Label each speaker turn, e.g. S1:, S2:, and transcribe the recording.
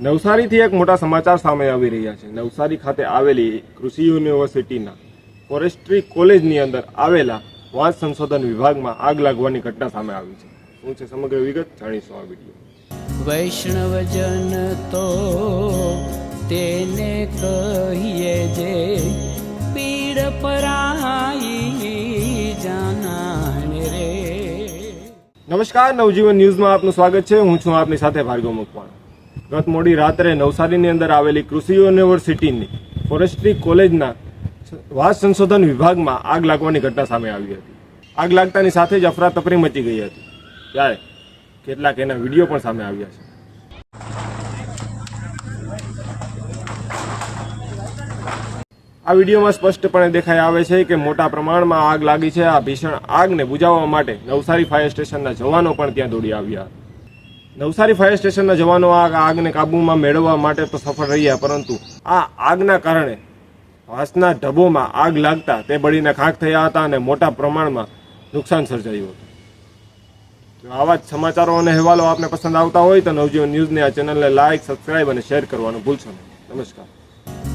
S1: નવસારીથી એક મોટા સમાચાર સામે આવી રહ્યા છે. નવસારી ખાતે આવેલી કૃષિ યુનિવર્સિટીના ફોરેસ્ટ્રી કોલેજની અંદર આવેલા વાંસ સંશોધન વિભાગમાં આગ લાગવાની ઘટના સામે આવી છે. શું છે સમગ્ર વિગત જાણીશું આ વીડિયો
S2: વૈષ્ણવજન તો તેને કહીએ જે
S1: નમસ્કાર, નવજીવન ન્યૂઝમાં આપનું સ્વાગત છે. હું છું આપની સાથે ભાર્ગવ મકવાણા. ગત મોડી રાત્રે નવસારીની અંદર આવેલી કૃષિ યુનિવર્સિટીની ફોરેસ્ટ્રી કોલેજના વાસ સંશોધન વિભાગમાં આગ લાગવાની ઘટના સામે આવી હતી. આગ લાગતાની સાથે જ અફરાતફરી મચી ગઈ હતી. ત્યારે કેટલાક એના વીડિયો પણ સામે આવ્યા છે. આ વિડીયોમાં સ્પષ્ટપણે દેખાઈ આવે છે કે મોટા પ્રમાણમાં આગ લાગી છે. આ ભીષણ આગને બુજાવવા માટે નવસારી ફાયર સ્ટેશનના જવાનો પણ ત્યાં દોડી આવ્યા. નવસારી ફાયર સ્ટેશનના જવાનો આ આગને કાબૂમાં મેળવવા માટે તો સફળ રહ્યા, પરંતુ આ આગના કારણે વાસના ઢબોમાં આગ લાગતા તે બળીને ખાખ થયા હતા અને મોટા પ્રમાણમાં નુકસાન સર્જાયું હતું. આવા જ સમાચારો અને અહેવાલો આપને પસંદ આવતા હોય તો નવજીવન ન્યૂઝની આ ચેનલને લાઇક સબસ્ક્રાઇબ અને શેર કરવાનું ભૂલશો નહીં. નમસ્કાર.